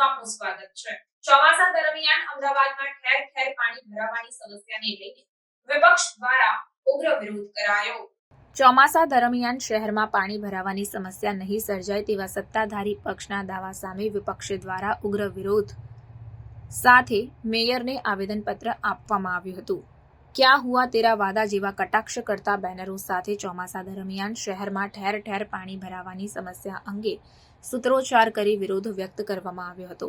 આપનું સ્વાગત છે. ચોમાસા દરમિયાન અમદાવાદમાં ઠેર ઠેર પાણી ભરાવાની સમસ્યાને લઈને વિપક્ષ દ્વારા ઉગ્ર વિરોધ કરાયો. ચોમાસા દરમિયાન શહેરમાં પાણી ભરાવાની સમસ્યા નહીં સર્જાય તેવા સત્તાધારી પક્ષના દાવા સામે વિપક્ષ દ્વારા ઉગ્ર વિરોધ. સાથે મેયરને આવેદનપત્ર આપવામાં આવ્યું હતું. ક્યાં હુઆ તેરા વાદા જેવા કટાક્ષ કરતા બેનરો સાથે ચોમાસા દરમિયાન શહેરમાં ઠેર ઠેર પાણી ભરાવાની સમસ્યા અંગે સૂત્રોચ્ચાર કરી વિરોધ વ્યક્ત કરવામાં આવ્યો હતો.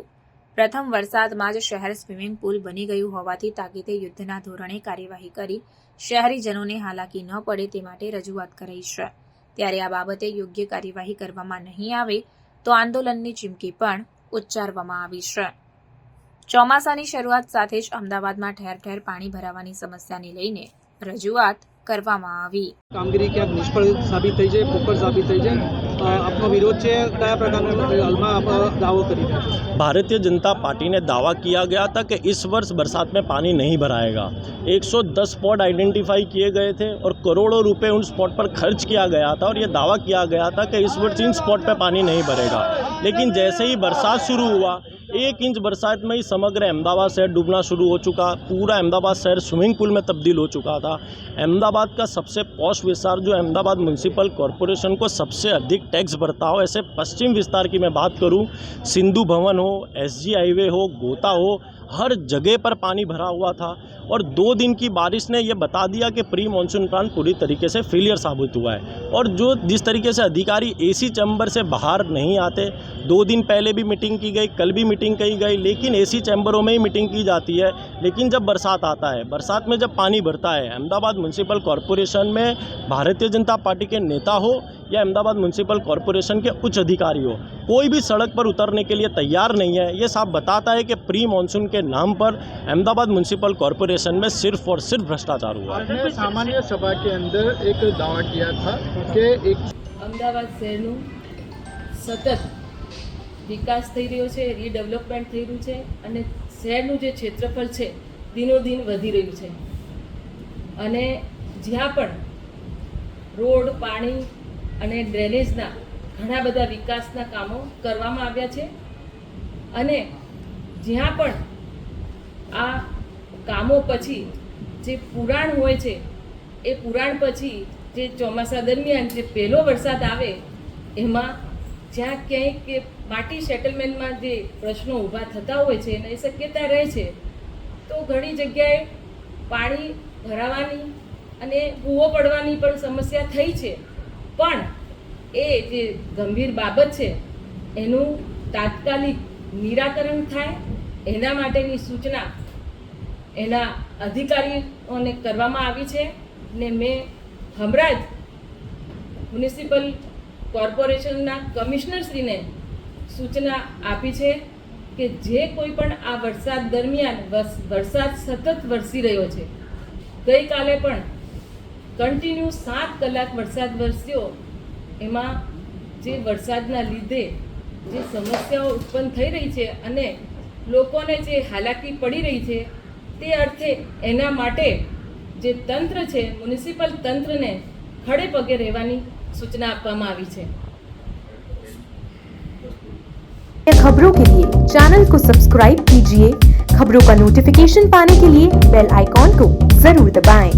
પ્રથમ વરસાદમાં જ શહેર સ્વિમિંગ પુલ બની ગયું હોવાથી તાકીદે યુદ્ધના ધોરણે કાર્યવાહી કરી શહેરીજનોને હાલાકી ન પડે તે માટે રજૂઆત કરાઈ છે. ત્યારે આ બાબતે યોગ્ય કાર્યવાહી કરવામાં નહીં આવે તો આંદોલનની ચીમકી પણ ઉચ્ચારવામાં આવી છે. ચોમાસાની શરૂઆત સાથે જ અમદાવાદમાં ઠેર ઠેર પાણી ભરાવાની સમસ્યાને લઈને રજૂઆત કરવામાં આવી કામગીરી ક્યાંક નિષ્ફળ સાબિત થઈ છે પોકળ સાબિત થઈ છે અ, આપનો વિરોધ છે કયા પ્રકારનો હાલમાં આપ દાવો કરી રહ્યા છો भारतीय जनता पार्टी ने दावा किया गया था कि इस वर्ष बरसात में पानी नहीं भराएगा 110 स्पॉट आइडेंटिफाई किए गए थे और करोड़ों रुपए उन स्पॉट पर खर्च किया गया था और ये दावा किया गया था कि इस वर्ष इन स्पॉट पे पानी नहीं भरेगा लेकिन जैसे ही बरसात शुरू हुआ एक इंच बरसात में ही समग्र अहमदाबाद शहर डूबना शुरू हो चुका। पूरा अहमदाबाद शहर स्विमिंग पूल में तब्दील हो चुका था। अहमदाबाद का सबसे पौष विस्तार जो अहमदाबाद म्यूनसिपल कॉरपोरेशन को सबसे अधिक टैक्स भरता हो, ऐसे पश्चिम विस्तार की मैं बात करूँ, सिंधु भवन हो एसजी हाईवे हो, गोता हो, हर जगह पर पानी भरा हुआ था। और दो दिन की बारिश ने यह बता दिया कि प्री मानसून प्लान पूरी तरीके से फेलियर साबित हुआ है। और जो जिस तरीके से अधिकारी एसी चैम्बर से बाहर नहीं आते, दो दिन पहले भी मीटिंग की गई, कल भी मीटिंग की गई, लेकिन एसी चैम्बरों में ही मीटिंग की जाती है। लेकिन जब बरसात आता है, बरसात में जब पानी भरता है, अहमदाबाद म्यूनसिपल कॉरपोरेशन में भारतीय जनता पार्टी के नेता हो या अहमदाबाद म्यूनसिपल कॉरपोरेशन के उच्च अधिकारी हो, कोई भी सड़क पर उतरने के लिए तैयार नहीं है। ये साफ़ बताता है कि प्री मानसून के नाम पर अहमदाबाद म्यूनसिपल कॉरपोरेशन में सिर्फ और सिर्फ भ्रष्टाचार हुआ है आपने सामान्य सभा के अंदर एक दावा किया था कि एक અમદાવાદ શહેરનું સતત વિકાસ થઈ રહ્યો છે રીડેવલપમેન્ટ થઈ રહ્યું છે અને શહેરનું જે ક્ષેત્રફળ છે દિનોદિન વધી રહ્યું છે અને જ્યાં પણ રોડ પાણી અને ડ્રેનેજના ઘણા બધા વિકાસના કામો કરવામાં આવ્યા છે અને જ્યાં પણ આ કામો પછી જે પુરાણ હોય છે, એ પુરાણ પછી જે ચોમાસા દરમિયાન જે પહેલો વરસાદ આવે, એમાં જ્યાં ક્યાંય કે માટી સેટલમેન્ટમાં જે પ્રશ્નો ઊભા થતા હોય છે અને એ શક્યતા રહે છે, તો ઘણી જગ્યાએ પાણી ભરાવાની અને ભૂવો પડવાની પણ સમસ્યા થઈ છે. પણ એ જે ગંભીર બાબત છે, એનું તાત્કાલિક નિરાકરણ થાય, એના માટેની સૂચના એના અધિકારીઓને કરવામાં આવી છે ને મેં હમણાં જ મ્યુનિસિપલ કોર્પોરેશનના કમિશનરશ્રીને સૂચના આપી છે કે જે કોઈ પણ આ વરસાદ દરમિયાન વરસાદ સતત વરસી રહ્યો છે. ગઈકાલે પણ કન્ટિન્યુ સાત કલાક વરસાદ વરસ્યો. એમાં જે વરસાદના લીધે જે સમસ્યાઓ ઉત્પન્ન થઈ રહી છે અને લોકોને જે હાલાકી પડી રહી છે તે અર્થે એના માટે જે તંત્ર છે મ્યુનિસિપલ તંત્રને ખડે પગે રહેવાની સૂચના આપવામાં આવી છે खबरों के लिए चैनल को सब्सक्राइब कीजिए खबरों का नोटिफिकेशन पाने के लिए बेल आइकॉन को जरूर दबाएं।